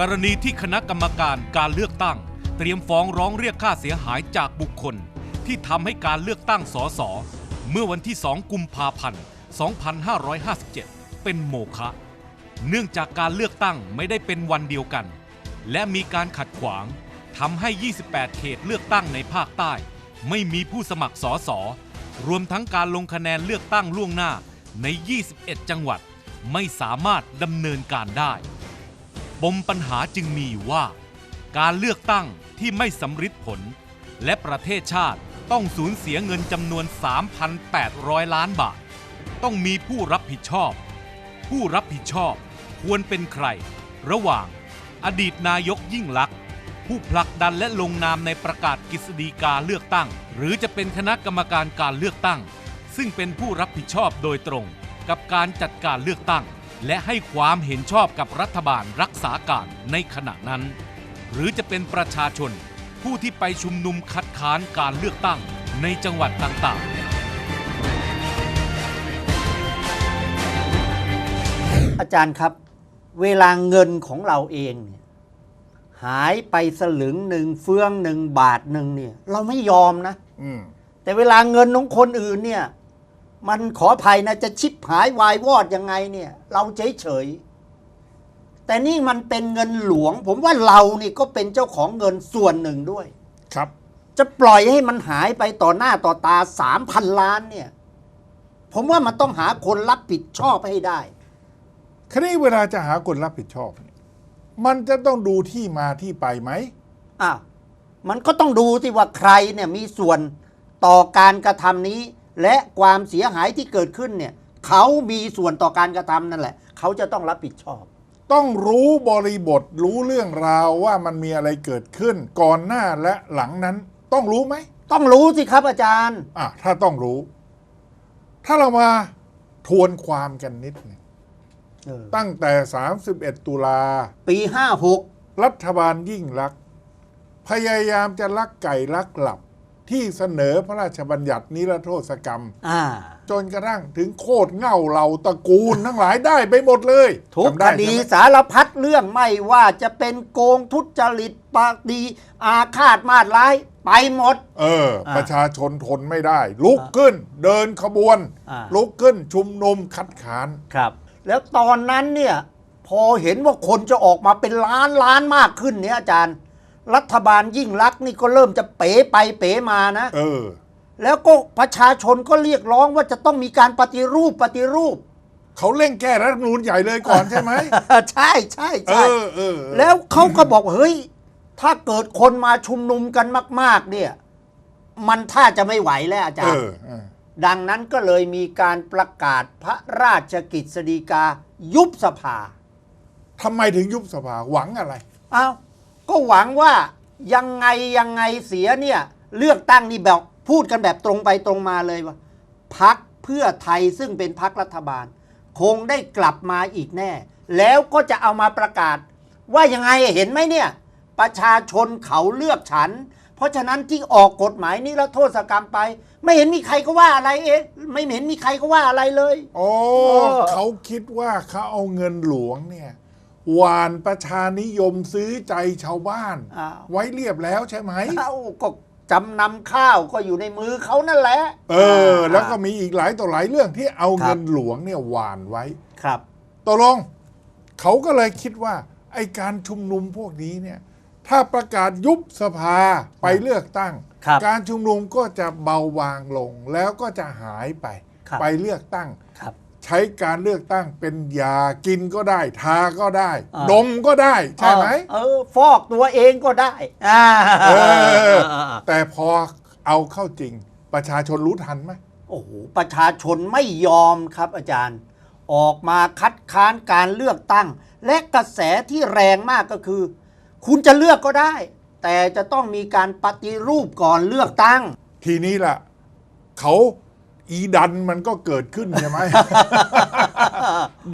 กรณีที่คณะกรรมการการเลือกตั้ง เตรียมฟ้องร้องเรียกค่าเสียหายจากบุคคล ที่ทำให้การเลือกตั้งสสเมื่อวันที่ 2 กุมภาพันธ์ 2557 เป็นโมฆะเนื่องจากการเลือกตั้งไม่ได้เป็นวันเดียวกัน และมีการขัดขวางทำให้ 28 เขตเลือกตั้งในภาคใต้ ไม่มีผู้สมัครสอสอรวมทั้งการลงคะแนนเลือกตั้งล่วงหน้าใน 21 จังหวัด ไม่สามารถดำเนินการได้ ปมปัญหาจึงมีอยู่ว่า การเลือกตั้งที่ไม่สำฤทธิ์ผล และประเทศชาติต้องสูญเสียเงินจำนวน 3,800 ล้านบาท ต้องมีผู้รับผิดชอบ ผู้รับผิดชอบควรเป็นใคร ระหว่าง อดีตนายกยิ่งลักษณ์ผู้ผลักดันและลงนามในประกาศกฤษฎีกาเลือกตั้ง หรือจะเป็นคณะกรรมการการเลือกตั้ง ซึ่งเป็นผู้รับผิดชอบโดยตรงกับการจัดการเลือกตั้ง และให้ความเห็นชอบกับรัฐบาลรักษาการในขณะนั้น หรือจะเป็นประชาชนผู้ที่ไปชุมนุมคัดค้านการเลือกตั้งในจังหวัดต่างๆ อาจารย์ครับ เวลาเงินของเราเองเนี่ยหายไปสลึงหนึ่งเฟืองหนึ่งบาทหนึ่งเนี่ย เราไม่ยอมนะอืมแต่เวลาเงินของคนอื่นเนี่ย มันขออภัยนะจะชิบหายวายวอดยังไงเนี่ย เราเฉยเฉยๆแต่นี่มันเป็นเงินหลวง ผมว่าเรานี่ก็เป็นเจ้าของเงินส่วนหนึ่งด้วย ครับ จะปล่อยให้มันหายไปต่อหน้าต่อตาสามพันล้านเนี่ย ผมว่ามันต้องหาคนรับผิดชอบให้ได้คราวนี้เวลาจะหาคนรับผิดชอบเนี่ยมันจะต้องดูที่มาที่ไปไหมอ้าวมันก็ต้องดูที่ว่าใครเนี่ยมีส่วนต่อการกระทำนี้ และความเสียหายที่เกิดขึ้นเนี่ยเขามีส่วนต่อการกระทำนั่นแหละ เขาจะต้องรับผิดชอบ ต้องรู้บริบทรู้เรื่องราวว่ามันมีอะไรเกิดขึ้น ก่อนหน้าและหลังนั้น ต้องรู้ไหมต้องรู้สิครับอาจารย์ อะถ้าต้องรู้ ถ้าเรามาทวนความกันนิดหนึงเออ ตั้งแต่ 31 ตุลา ปีห้าหกรัฐบาลยิ่งรักษณ์พยายามจะลักไก่ลักหลับ ที่เสนอพระราชบัญญัตินิรโทษกรรม อ่า จนกระทั่งถึงโคตรเง่าเหล่าตระกูลทั้งหลายได้ไปหมดเลยทุกจำคได้ดีใช่ไหมสารพัดเรื่องไม่ว่าจะเป็นโกงทุจริตปากดี อาฆาตมาดร้าย ไปหมด เออ อ่าประชาชนทนไม่ได้ ลุกขึ้นเดินขบวน อ่า ลุกขึ้นชุมนุมคัดค้าน ครับ แล้วตอนนั้นเนี่ย พอเห็นว่าคนจะออกมาเป็นล้านล้านมากขึ้นเนี่ยอาจารย์ รัฐบาลยิ่งรักษณ์นี่ก็เริ่มจะเป๋ไปเป๋มานะ เออ แล้วก็ประชาชนก็เรียกร้องว่าจะต้องมีการปฏิรูปปฏิรูป เขาเร่งแก้รัฐธรรมนูญใหญ่เลยก่อนใช่ไหม ใช่ใช่เอใช่ อเออเออแล้วเขาก็บอกว่าเฮ้ย ถ้าเกิดคนมาชุมนุมกันมาก ๆ เนี่ย มันถ้าจะไม่ไหวแล้วอาจาเอรย์ อเออดังนั้นก็เลยมีการประกาศพระราชกิจสฎีกายุบสภาทำไมถึงยุบสภาหวังอะไร อ้าว ก็หวังว่ายังไงยังไงเสียเนี่ยเลือกตั้งนี่แบบพูดกันแบบตรงไปตรงมาเลยว่าพักเพื่อไทยซึ่งเป็นพักรัฐบาล คงได้กลับมาอีกแน่ แล้วก็จะเอามาประกาศ ว่ายังไงเห็นไหมเนี่ย ประชาชนเขาเลือกฉัน เพราะฉะนั้นที่ออกกฎหมายนิรโทษกรรมไป ไม่เห็นมีใครก็ว่าอะไรเองไม่เห็นมีใครก็ว่าอะไรเลย โอ้เออเขาคิดว่าเขาเอาเงินหลวงเนี่ย หวานประชานิยมซื้อใจชาวบ้าน อ้าวไว้เรียบแล้วใช่ไหมเอ้าก็จำนำข้าวก็อยู่ในมือเขานั่นแหละเออแล้วก็มีอีกหลายต่อหลายเรื่องที่เอาครับ เงินหลวงเนี่ยหวานไว้ ครับ ตกลงเขาก็เลยคิดว่า ไอการชุมนุมพวกนี้เนี่ยถ้าประกาศยุบสภาไปเลือกตั้ง ครับการชุมนุมก็จะเบาบางลงแล้วก็จะหายไป ครับไปเลือกตั้ง ครับ ใช้การเลือกตั้งเป็นยากินก็ได้ ทาก็ได้ อ่า ดมก็ได้ ใช่ไหม เออ ฟอกตัวเองก็ได้อ่าเออ แต่พอเอาเข้าจริง ประชาชนรู้ทันไหม โอ้โหประชาชนไม่ยอมครับอาจารย์ ออกมาคัดค้านการเลือกตั้ง และกระแสที่แรงมากก็คือ คุณจะเลือกก็ได้ แต่จะต้องมีการปฏิรูปก่อนเลือกตั้ง ทีนี้ล่ะ เขา อีดันมันก็เกิดขึ้นใช่ไหม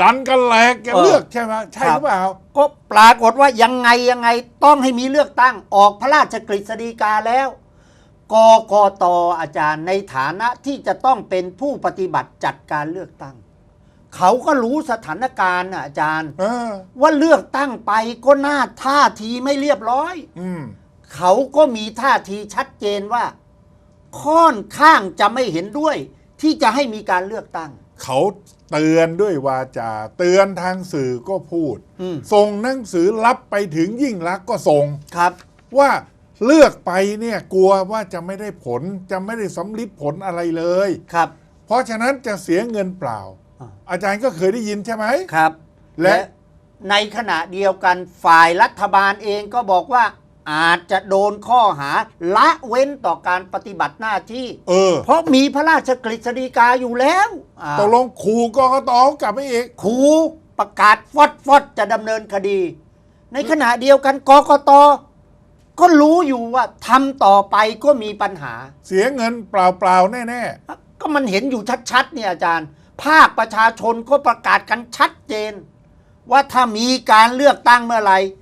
ดันกันแหลกแกเออเลือกใช่ไหมใช่หรือเปล่า ก็ปรากฏว่ายังไงยังไงต้องให้มีเลือกตั้งออกพระราชกฤษฎีกาแล้วกกตอาจารย์ในฐานะที่จะต้องเป็นผู้ปฏิบัติจัดการเลือกตั้ง เขาก็รู้สถานการณ์น่ะอาจารย์เออว่าเลือกตั้งไปก็น่าท่าทีไม่เรียบร้อยอืมเขาก็มีท่าทีชัดเจนว่า ค่อนข้างจะไม่เห็นด้วย ที่จะให้มีการเลือกตั้ง เขาเตือนด้วยวาจา เตือนทางสื่อก็พูด อืม ส่งหนังสือรับไปถึงยิ่งรักษณ์ก็ส่ง ครับ ว่าเลือกไปเนี่ยกลัวว่าจะไม่ได้ผลจะไม่ได้สำลิดผลอะไรเลย ครับ เพราะฉะนั้นจะเสียเงินเปล่า อ่า อาจารย์ก็เคยได้ยินใช่ไหม ครับและ ในขณะเดียวกันฝ่ายรัฐบาลเองก็บอกว่า อาจจะโดนข้อหาละเว้นต่อการปฏิบัติหน้าที่ เออเพราะมีพระราชกฤษฎีกาอยู่แล้วอ่าตกลงขู่กกตกลับมาอีก ครูประกาศฟอดฟอดจะดำเนินคดี ในขณะเดียวกันกกตก็รู้อยู่ว่าทำต่อไปก็มีปัญหา เสียเงินเปล่าๆ แน่ ก็มันเห็นอยู่ชัดๆเนี่ยอาจารย์ ภาคประชาชนก็ประกาศกันชัดเจน ว่าถ้ามีการเลือกตั้งเมื่อไหร่จะ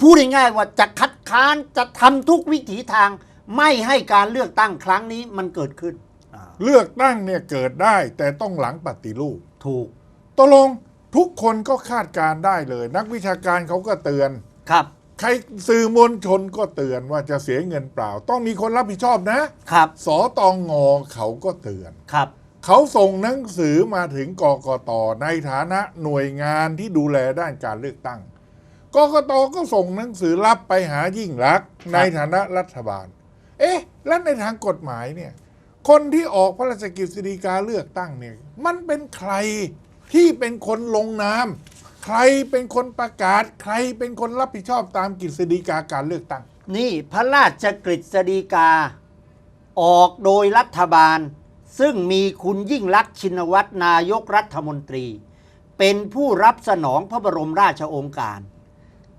พูดง่ายๆว่าจะคัดค้านจะทำทุกวิถีทาง ไม่ให้การเลือกตั้งครั้งนี้มันเกิดขึ้นอ่าๆเลือกตั้งเนี่ยเกิดได้แต่ต้องหลังปฏิรูปถูกตกลงทุกคนก็คาดการณ์ได้เลย นักวิชาการเขาก็เตือน ครับ ใครสื่อมวลชนก็เตือนว่าจะเสียเงินเปล่า ต้องมีคนรับผิดชอบนะครับ สอตองงเขาก็เตือน ครับ เขาส่งหนังสือมาถึงกกตในฐานะหน่วยงานที่ดูแลด้านการเลือกตั้ง กกตก็ส่งหนังสือรับไปหายิ่งรักษณ์ในฐานะรัฐบาล เอ๊ะ แล้วในทางกฎหมายเนี่ย คนที่ออกพระราชกฤษฎีกาเลือกตั้งเนี่ย มันเป็นใครที่เป็นคนลงนาม ใครเป็นคนประกาศ ใครเป็นคนรับผิดชอบตามกฤษฎีกาการเลือกตั้ง นี่พระราชกฤษฎีกา ออกโดยรัฐบาล ซึ่งมีคุณยิ่งลักษณ์ชินวัตรนายกรัฐมนตรี เป็นผู้รับสนองพระบรมราชโองการ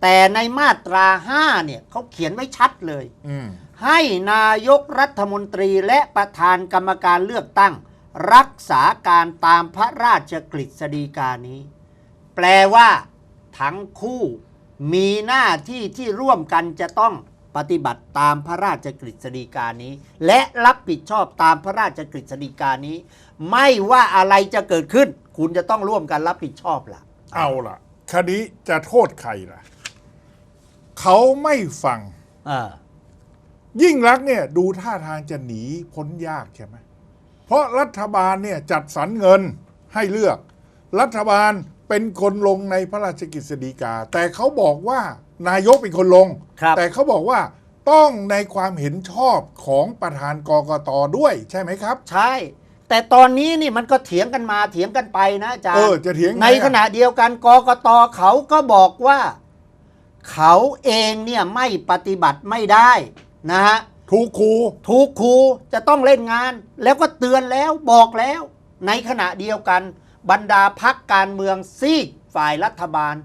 แต่ในมาตรา5เนี่ยเขาเขียนไว้ชัดเลย อืมให้นายกรัฐมนตรีและประธานกรรมการเลือกตั้ง รักษาการตามพระราชกฤษฎีกานี้ แปลว่า ทั้งคู่มีหน้าที่ที่ร่วมกันจะต้องปฏิบัติตามพระราชกฤษฎีกานี้ และรับผิดชอบตามพระราชกฤษฎีกานี้ ไม่ว่าอะไรจะเกิดขึ้น คุณจะต้องร่วมกันรับผิดชอบล่ะ เอาล่ะ คดีจะโทษใครล่ะ เขาไม่ฟัง อ่า ยิ่งรักษณ์เนี่ยดูท่าทางจะหนีพ้นยากใช่ไหมเพราะรัฐบาลเนี่ยจัดสรรเงินให้เลือก รัฐบาลเป็นคนลงในพระราชกฤษฎีกา แต่เขาบอกว่านายกเป็นคนลง ครับ แต่เขาบอกว่าต้องในความเห็นชอบของประธานกกตด้วยใช่ไหมครับ ใช่ แต่ตอนนี้นี่มันก็เถียงกันมาเถียงกันไปนะอาจารเอย์อจะเถียงไงในอะขณะเดียวกันกกตเขาก็บอกว่า เขาเองเนี่ยไม่ปฏิบัติไม่ได้นะฮะถูกครูถูกครูจะต้องเล่นงาน แล้วก็เตือนแล้วบอกแล้ว ในขณะเดียวกัน บรรดาพักการเมืองซีกฝ่ายรัฐบาล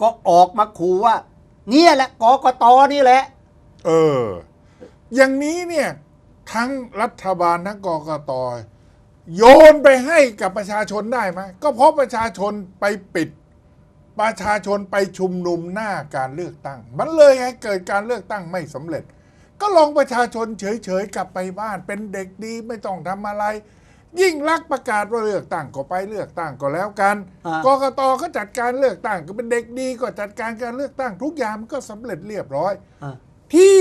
ก็ออกมาขู่ว่า เนี่ยแหละกกตนี่แหละ เออ อย่างนี้เนี่ยทั้งรัฐบาลทั้งกกตโยนไปให้กับประชาชนได้ไหมก็เพราะประชาชนไปปิด ประชาชนไปชุมนุมหน้าการเลือกตั้ง มันเลยให้เกิดการเลือกตั้งไม่สำเร็จ ก็ลองประชาชนเฉยๆกลับไปบ้านเป็นเด็กดีไม่ต้องทำอะไร ยิ่งรักษณ์ประกาศว่าเลือกตั้งก็ไปเลือกตั้งก็แล้วกันอ่ากกตก็จัดการเลือกตั้งก็เป็นเด็กดีก็จัดการการเลือกตั้งทุกอย่างมันก็สำเร็จเรียบร้อยอะที่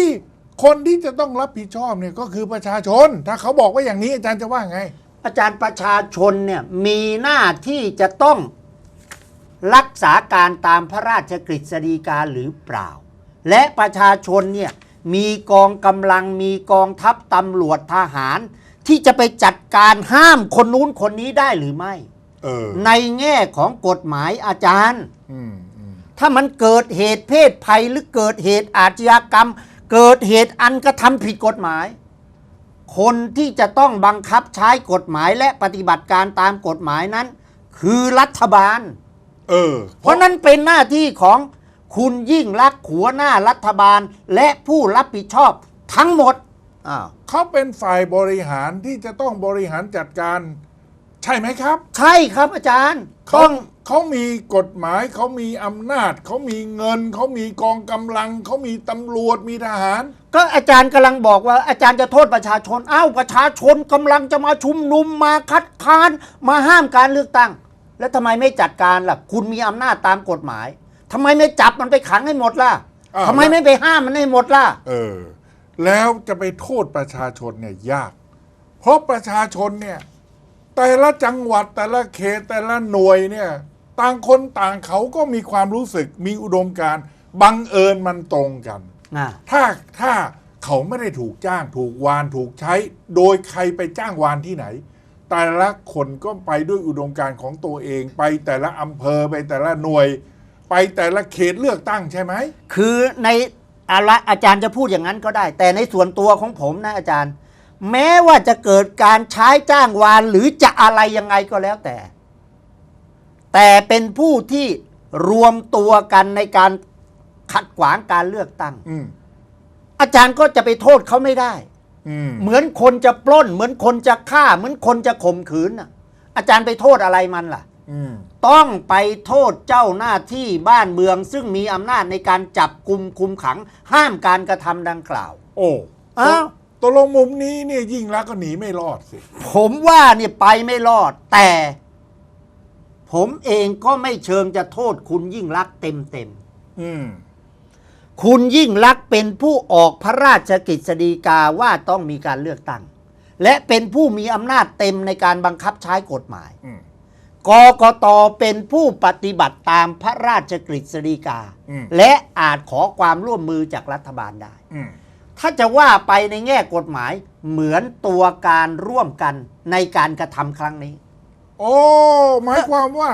คนที่จะต้องรับผิดชอบเนี่ยก็คือประชาชน ถ้าเขาบอกว่าอย่างนี้อาจารย์จะว่าไง อาจารย์ประชาชนเนี่ยมีหน้าที่จะต้อง รักษาการตามพระราชกฤษฎีกาหรือเปล่า และประชาชนเนี่ยมีกองกำลังมีกองทัพตำรวจทหาร ที่จะไปจัดการห้ามคนนู้นคนนี้ได้หรือไม่ เออในแง่ของกฎหมายอาจารย์ อืมอืมถ้ามันเกิดเหตุเพศภัยหรือเกิดเหตุอาชญากรรม เกิดเหตุอันกระทำผิดกฎหมาย คนที่จะต้องบังคับใช้กฎหมายและปฏิบัติการตามกฎหมายนั้น คือรัฐบาล เออ เพราะนั้นเป็นหน้าที่ของคุณยิ่งรักษณ์หัวหน้ารัฐบาล และผู้รับผิดชอบทั้งหมดอ้าวเขาเป็นฝ่ายบริหารที่จะต้องบริหารจัดการ ใช่ไหมครับใช่ครับอาจารย์เขาต้อง เขามีกฎหมายเขามีอำนาจ เขามีเงิน เขามีกองกำลัง เขามีตำรวจมีทหาร ก็อาจารย์กำลังบอกว่าอาจารย์จะโทษประชาชนอ้าวประชาชนกำลังจะมาชุมนุมมาคัดค้าน มาห้ามการเลือกตั้ง แล้วทำไมไม่จัดการล่ะ คุณมีอำนาจตามกฎหมายทำไมไม่จับมันไปขังให้หมดล่ะอ้าว ทำไมไม่ไปห้ามมันให้หมดล่ะ เออ แล้วจะไปโทษประชาชนเนี่ยยาก เพราะประชาชนเนี่ย แต่ละจังหวัดแต่ละเขตแต่ละหน่วยเนี่ย ต่างคนต่างเขาก็มีความรู้สึกมีอุดมการณ์บังเอิญมันตรงกัน อ่าถ้าถ้าเขาไม่ได้ถูกจ้าง ถูกวานถูกใช้ โดยใครไปจ้างวานที่ไหน แต่ละคนก็ไปด้วยอุดมการณ์ของตัวเอง ไปแต่ละอำเภอไปแต่ละหน่วย ไปแต่ละเขตเลือกตั้งใช่ไหม คือในอะไรอาจารย์จะพูดอย่างนั้นก็ได้ แต่ในส่วนตัวของผมนะอาจารย์ แม้ว่าจะเกิดการใช้จ้างวานหรือจะอะไรยังไงก็แล้วแต่ แต่เป็นผู้ที่รวมตัวกันในการขัดขวางการเลือกตั้ง อืมอาจารย์ก็จะไปโทษเขาไม่ได้อืม เหมือนคนจะปล้น เหมือนคนจะฆ่า เหมือนคนจะข่มขืนน่ะอาจารย์ไปโทษอะไรมันล่ะอืมต้องไปโทษเจ้าหน้าที่บ้านเมือง ซึ่งมีอำนาจในการจับกลุ่มคุมขัง ห้ามการกระทำดังกล่าว โอ้อ้าวตกลงมุมนี้เนี่ยยิ่งรักษณ์ก็หนีไม่รอดสิ ผมว่าเนี่ยไปไม่รอด แต่ ผมเองก็ไม่เชิงจะโทษคุณยิ่งรักษณ์เต็มเต็มอืมๆ คุณยิ่งรักษณ์เป็นผู้ออกพระราชกฤษฎีกาว่าต้องมีการเลือกตั้ง และเป็นผู้มีอำนาจเต็มในการบังคับใช้กฎหมายอืมกกตเป็นผู้ปฏิบัติตามพระราชกฤษฎีกา อืม และอาจขอความร่วมมือจากรัฐบาลได้ อืมถ้าจะว่าไปในแง่กฎหมายเหมือนตัวการร่วมกันในการกระทำครั้งนี้ โอ้หมายความว่า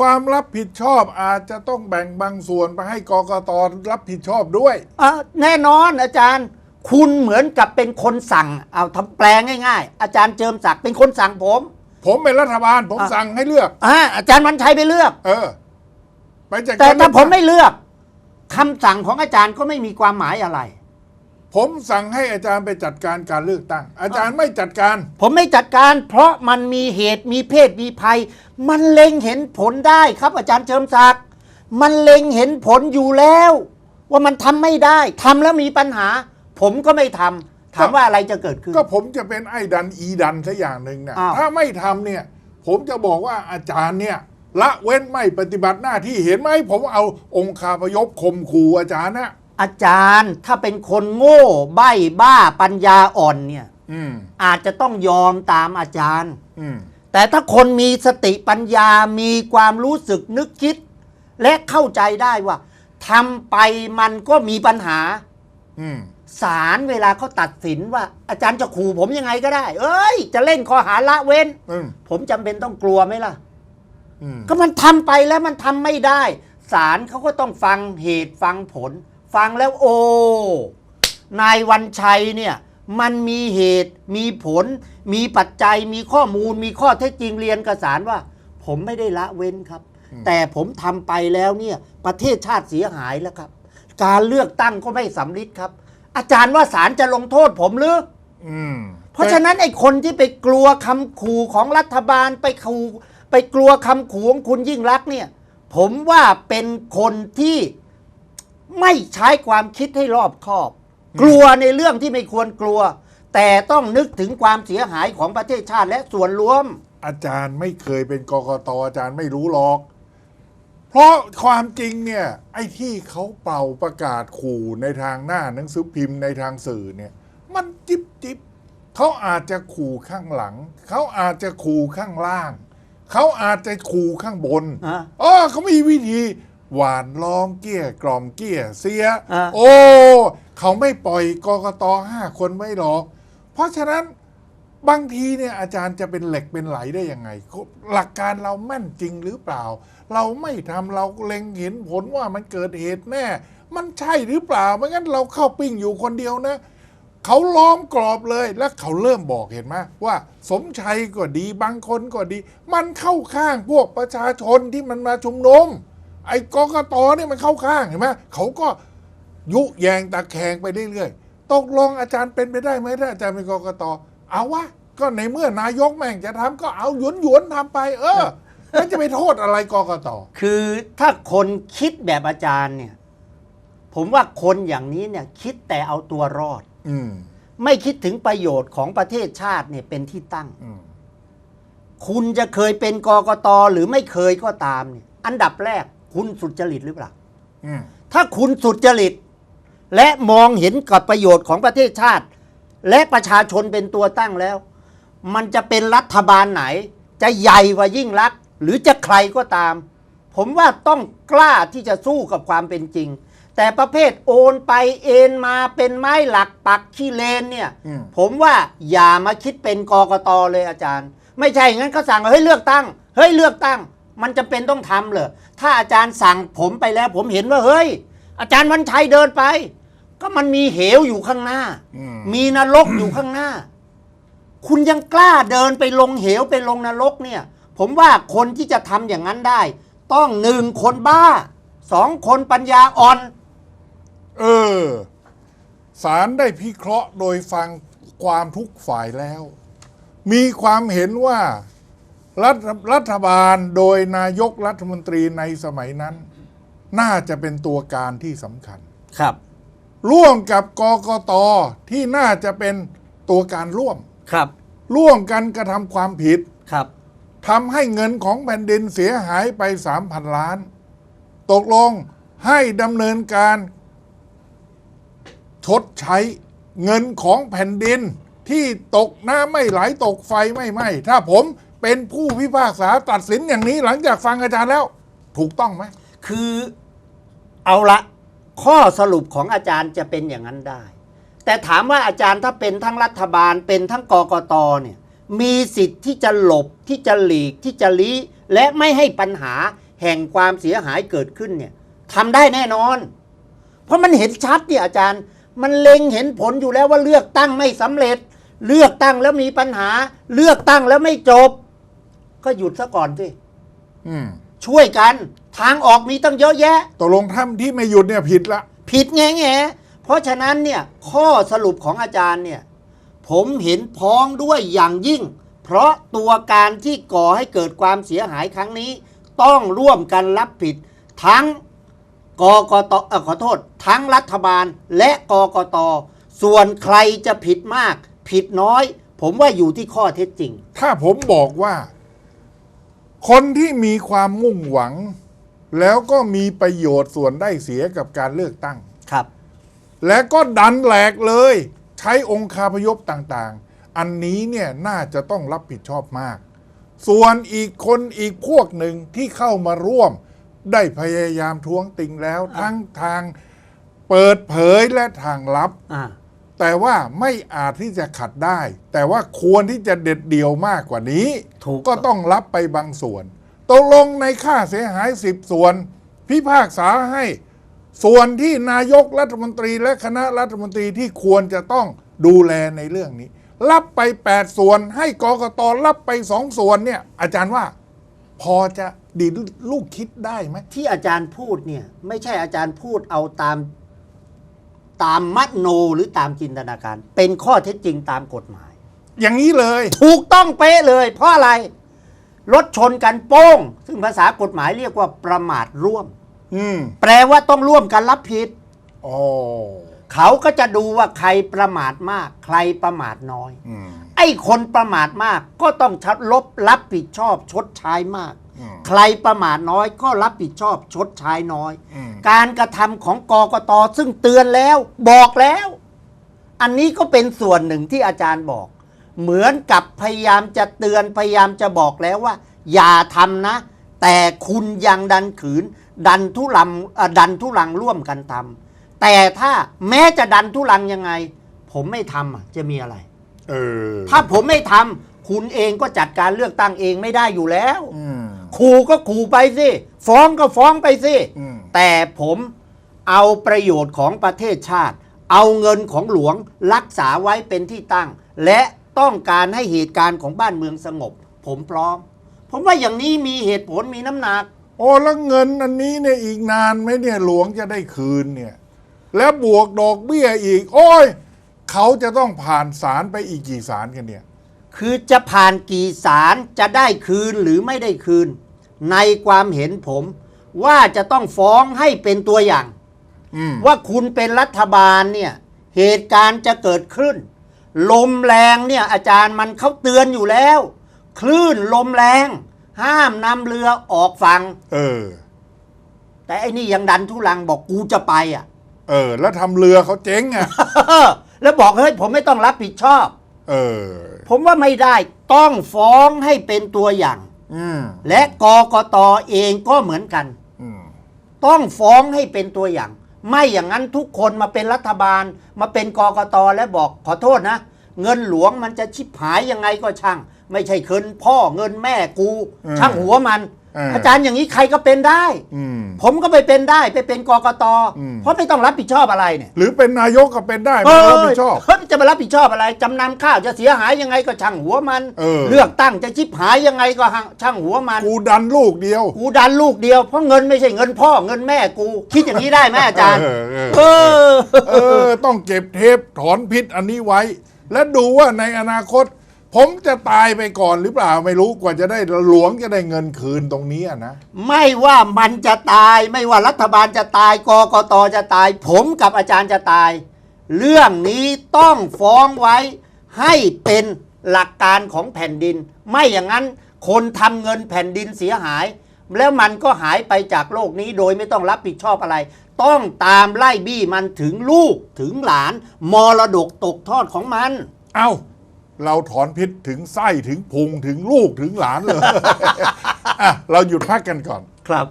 ความรับผิดชอบอาจจะต้องแบ่งบางส่วนไปให้กกตรับผิดชอบด้วย อะแน่นอนอาจารย์ คุณเหมือนกับเป็นคนสั่ง เอาทำแปลง่ายๆ อาจารย์เจิมศักดิ์เป็นคนสั่งผมผมเป็นรัฐบาล ผมอะสั่งให้เลือก อ่าอาจารย์วันชัยไปเลือก เออ ไปจัดแต่การถ้าผมไม่เลือกคำสั่งของอาจารย์ก็ไม่มีความหมายอะไร ผมสั่งให้อาจารย์ไปจัดการการเลือกตั้ง อาจารย์ไม่จัดการ ผมไม่จัดการเพราะมันมีเหตุมีเพศมีภัย มันเล็งเห็นผลได้ครับอาจารย์เจิมศักดิ์มันเล็งเห็นผลอยู่แล้ว ว่ามันทำไม่ได้ทำแล้วมีปัญหา ผมก็ไม่ทำถามว่าอะไรจะเกิดขึ้น ก็ผมจะเป็นไอ้ดันอีดันสักอย่างหนึ่งเนี่ยอ้าว ถ้าไม่ทำเนี่ย ผมจะบอกว่าอาจารย์เนี่ย ละเว้นไม่ปฏิบัติหน้าที่เห็นไหมผมเอาองค์คาพยพข่มขู่อาจารย์นะ อาจารย์ถ้าเป็นคนโง่ใบ้บ้าปัญญาอ่อนเนี่ย อืมอาจจะต้องยอมตามอาจารย์ อืมแต่ถ้าคนมีสติปัญญามีความรู้สึกนึกคิด และเข้าใจได้ว่าทำไปมันก็มีปัญหา อืมศาลเวลาเขาตัดสินว่า อาจารย์จะขู่ผมยังไงก็ได้ เอ้ย จะเล่นข้อหาละเว้น อืมผมจำเป็นต้องกลัวไหมล่ะ อืมก็มันทำไปแล้วมันทำไม่ได้ศาลเขาก็ต้องฟังเหตุฟังผล ฟังแล้วโอ้นายวันชัยเนี่ยมันมีเหตุมีผล มีปัจจัยมีข้อมูล มีข้อเท็จจริงเรียนกับศาลว่า ผมไม่ได้ละเว้นครับ แต่ผมทำไปแล้วเนี่ยประเทศชาติเสียหายแล้วครับ การเลือกตั้งก็ไม่สำลิดครับ อาจารย์ว่าศาลจะลงโทษผมหรืออืมเพราะฉะนั้นไอ้คนที่ไปกลัวคำขู่ของรัฐบาลไปขู่ไปกลัวคำขู่ของคุณยิ่งรักษณ์เนี่ย ผมว่าเป็นคนที่ ไม่ใช้ความคิดให้รอบคอบ กลัวในเรื่องที่ไม่ควรกลัว แต่ต้องนึกถึงความเสียหายของประเทศชาติและส่วนรวม อาจารย์ไม่เคยเป็นกกตอาจารย์ไม่รู้หรอก เพราะความจริงเนี่ย ไอ้ที่เขาเป่าประกาศขู่ในทางหน้าหนังสือพิมพ์ในทางสื่อเนี่ย มันจิบจิบเขาอาจจะขู่ข้างหลัง เขาอาจจะขู่ข้างล่าง เขาอาจจะขู่ข้างบนอะ เออเขามีวิธี หวานล้อมเกี้ยกล่อมเกี้ยเสีย อะโอ้ เขาไม่ปล่อยกกตห้าคนไม่หรอก เพราะฉะนั้นบางทีเนี่ยอาจารย์จะเป็นเหล็กเป็นไหลได้ยังไง หลักการเราแม่นจริงหรือเปล่า เราไม่ทำเราเล็งเห็นผลว่ามันเกิดเหตุแน่ มันใช่หรือเปล่าไม่งั้นเราเข้าปิ้งอยู่คนเดียวนะ เขาล้อมกรอบเลยแล้วเขาเริ่มบอกเห็นไหมว่า สมชัยก็ดีบางคนก็ดี มันเข้าข้างพวกประชาชนที่มันมาชุมนุม ไอ้กกตเนี่ยมันเข้าข้างเห็นไหมเขาก็ยุแยงตะแคงไปเรื่อยๆตกลงอาจารย์เป็นไปได้ไหมถ้าอาจารย์เป็นกกตเอาวะก็ในเมื่อนายกแม่งจะทำก็เอาหยวนหยวนๆทำไป เออแล้วจะไปโทษอะไรกกตคือถ้าคนคิดแบบอาจารย์เนี่ย ผมว่าคนอย่างนี้เนี่ย คิดแต่เอาตัวรอด อืมไม่คิดถึงประโยชน์ของประเทศชาติเนี่ยเป็นที่ตั้งอืมคุณจะเคยเป็นกกตหรือไม่เคยก็ตามเนี่ย อันดับแรก คุณสุจริตหรือเปล่าอืมถ้าคุณสุจริต และมองเห็นกับประโยชน์ของประเทศชาติ และประชาชนเป็นตัวตั้งแล้ว มันจะเป็นรัฐบาลไหน จะใหญ่กว่ายิ่งรักษณ์หรือจะใครก็ตาม ผมว่าต้องกล้าที่จะสู้กับความเป็นจริง แต่ประเภทโอนไปเอ็นมาเป็นไม้หลักปักขี้เลนเนี่ยอืมผมว่าอย่ามาคิดเป็นกกตเลยอาจารย์ ไม่ใช่งั้นเขาสั่งเฮ้ยเลือกตั้งเฮ้ยเลือกตั้ง มันจะเป็นต้องทำเหรอถ้าอาจารย์สั่งผมไปแล้ว ผมเห็นว่าเฮ้ย อาจารย์วันชัยเดินไป ก็มันมีเหวอยู่ข้างหน้าอืมมีนรกอยู่ข้างหน้า คุณยังกล้าเดินไปลงเหวไปลงนรกเนี่ย ผมว่าคนที่จะทำอย่างนั้นได้ ต้องหนึ่งคนบ้าสองคนปัญญาอ่อน เออศาลได้พิเคราะห์โดยฟังความทุกฝ่ายแล้ว มีความเห็นว่า รัฐรัฐบาลโดยนายกรัฐมนตรีในสมัยนั้น น่าจะเป็นตัวการที่สำคัญ ครับ ร่วมกับกกตที่น่าจะเป็นตัวการร่วม ครับ ร่วมกันกระทำความผิดครับทำให้เงินของแผ่นดินเสียหายไป3,000ล้าน ตกลงให้ดำเนินการชดใช้เงินของแผ่นดินที่ตกน้ำไม่ไหลตกไฟไม่ไหม้ถ้าผม เป็นผู้พิพากษาตัดสินอย่างนี้หลังจากฟังอาจารย์แล้ว ถูกต้องไหมคือเอาละข้อสรุปของอาจารย์จะเป็นอย่างนั้นได้ แต่ถามว่าอาจารย์ถ้าเป็นทั้งรัฐบาลเป็นทั้งกกตเนี่ยมีสิทธิ์ที่จะหลบที่จะหลีกที่จะลี้และไม่ให้ปัญหาแห่งความเสียหายเกิดขึ้นเนี่ยทำได้แน่นอน เพราะมันเห็นชัดเนี่ยอาจารย์ มันเล็งเห็นผลอยู่แล้วว่าเลือกตั้งไม่สำเร็จ เลือกตั้งแล้วมีปัญหา เลือกตั้งแล้วไม่จบ ก็หยุดซะก่อนสิอืมช่วยกัน ทางออกมีตั้งเยอะแยะ ตกลงถ้าที่ไม่หยุดเนี่ยผิดละ ผิดแง่แง่เพราะฉะนั้นเนี่ยข้อสรุปของอาจารย์เนี่ยผมเห็นพ้องด้วยอย่างยิ่ง เพราะตัวการที่ก่อให้เกิดความเสียหายครั้งนี้ ต้องร่วมกันรับผิด ทั้งกกตเอ่อขอโทษ ทั้งรัฐบาลและกกต ส่วนใครจะผิดมาก ผิดน้อย ผมว่าอยู่ที่ข้อเท็จจริง ถ้าผมบอกว่า คนที่มีความมุ่งหวัง แล้วก็มีประโยชน์ส่วนได้เสียกับการเลือกตั้ง ครับ และก็ดันแหลกเลย ใช้องคาพยพต่างๆ อันนี้เนี่ยน่าจะต้องรับผิดชอบมาก ส่วนอีกคนอีกพวกหนึ่งที่เข้ามาร่วม ได้พยายามท้วงติงแล้วอะทั้งทางเปิดเผยและทางลับ อ่า แต่ว่าไม่อาจที่จะขัดได้ แต่ว่าควรที่จะเด็ดเดี่ยวมากกว่านี้ถูกก็ต้องรับไปบางส่วน ตกลงในค่าเสียหายสิบส่วน พิพากษาให้ส่วนที่นายกรัฐมนตรีและคณะรัฐมนตรีที่ควรจะต้องดูแลในเรื่องนี้ รับไป 8 ส่วน ให้กกตรับไปสองส่วนเนี่ย อาจารย์ว่า พอจะดีดลูกคิดได้ไหมที่อาจารย์พูดเนี่ย ไม่ใช่อาจารย์พูดเอาตาม ตามมโนหรือตามจินตนาการ เป็นข้อเท็จจริงตามกฎหมาย อย่างนี้เลย ถูกต้องเป๊ะเลย เพราะอะไรรถชนกันโป้ง ซึ่งภาษากฎหมายเรียกว่าประมาทร่วม อืมแปลว่าต้องร่วมกันรับผิดอ๋อเขาก็จะดูว่าใครประมาทมาก ใครประมาทน้อย อืมไอ้คนประมาทมากก็ต้องชัดลบรับผิดชอบชดใช้มากอืม ใครประมาทน้อยก็รับผิดชอบชดใช้น้อยอืมการกระทำของกกตซึ่งเตือนแล้วบอกแล้ว อันนี้ก็เป็นส่วนหนึ่งที่อาจารย์บอก เหมือนกับพยายามจะเตือนพยายามจะบอกแล้วว่า อย่าทำนะ แต่คุณยังดันขืน ดันทุลังเอ่อดันทุลังร่วมกันทำแต่ถ้าแม้จะดันทุลังยังไง ผมไม่ทำอะจะมีอะไรเออถ้าผมไม่ทำคุณเองก็จัดการเลือกตั้งเองไม่ได้อยู่แล้วอืม ขู่ก็ขู่ไปสิ ฟ้องก็ฟ้องไปสิ อืม แต่ผมเอาประโยชน์ของประเทศชาติ เอาเงินของหลวงรักษาไว้เป็นที่ตั้ง และต้องการให้เหตุการณ์ของบ้านเมืองสงบ ผมพร้อม ผมว่าอย่างนี้มีเหตุผลมีน้ำหนัก โอ้แล้วเงินอันนี้เนี่ยอีกนานไหมเนี่ยหลวงจะได้คืนเนี่ย แล้วบวกดอกเบี้ยอีก โอ้ย เขาจะต้องผ่านศาลไปอีกกี่ศาลกันเนี่ย คือจะผ่านกี่ศาลจะได้คืนหรือไม่ได้คืน ในความเห็นผม ว่าจะต้องฟ้องให้เป็นตัวอย่าง อืมว่าคุณเป็นรัฐบาลเนี่ยเหตุการณ์จะเกิดขึ้น ลมแรงเนี่ยอาจารย์มันเขาเตือนอยู่แล้ว คลื่นลมแรง ห้ามนำเรือออกฝั่งเออ แต่ไอ้นี่ยังดันทุลังบอกกูจะไปอะ เออ แล้วทำเรือเขาเจ๊งอะ แล้วบอกเฮ้ยผมไม่ต้องรับผิดชอบ เออ ผมว่าไม่ได้ต้องฟ้องให้เป็นตัวอย่างอืม และกกตเองก็เหมือนกันอืมต้องฟ้องให้เป็นตัวอย่าง ไม่อย่างนั้นทุกคนมาเป็นรัฐบาล มาเป็นกกตและบอกขอโทษนะ เงินหลวงมันจะชิบหายยังไงก็ช่าง ไม่ใช่เงินพ่อเงินแม่กู ช่างหัวมัน อาจารย์อย่างนี้ใครก็เป็นได้ อืม ผมก็ไปเป็นได้ไปเป็นกกตอืม เพราะไม่ต้องรับผิดชอบอะไรเนี่ยหรือเป็นนายกก็เป็นได้ไม่รับผิดชอบเฮ้ยจะมารับผิดชอบอะไรจำนำข้าวจะเสียหายยังไงก็ช่างหัวมันเออเลือกตั้งจะชิบหายยังไงก็ช่างหัวมัน กูดันลูกเดียว กูดันลูกเดียวเพราะเงินไม่ใช่เงินพ่อเงินแม่กู คิดอย่างนี้ได้ไหมอาจารย์ เออเออ เออ เออ ต้องเก็บเทปถอนพิษอันนี้ไว้ และดูว่าในอนาคต ผมจะตายไปก่อนหรือเปล่าไม่รู้กว่าจะได้หลวงจะได้เงินคืนตรงนี้อะนะ ไม่ว่ามันจะตายไม่ว่ารัฐบาลจะตายกกตจะตาย ผมกับอาจารย์จะตาย เรื่องนี้ต้องฟ้องไว้ให้เป็นหลักการของแผ่นดิน ไม่อย่างนั้นคนทำเงินแผ่นดินเสียหาย แล้วมันก็หายไปจากโลกนี้โดยไม่ต้องรับผิดชอบอะไร ต้องตามไล่บี้มันถึงลูกถึงหลานมรดกตกทอดของมัน เอ้า เราถอนพิษถึงไส้ถึงพุงถึงลูกถึงหลานเลย อะเราหยุดพักกันก่อน ครับ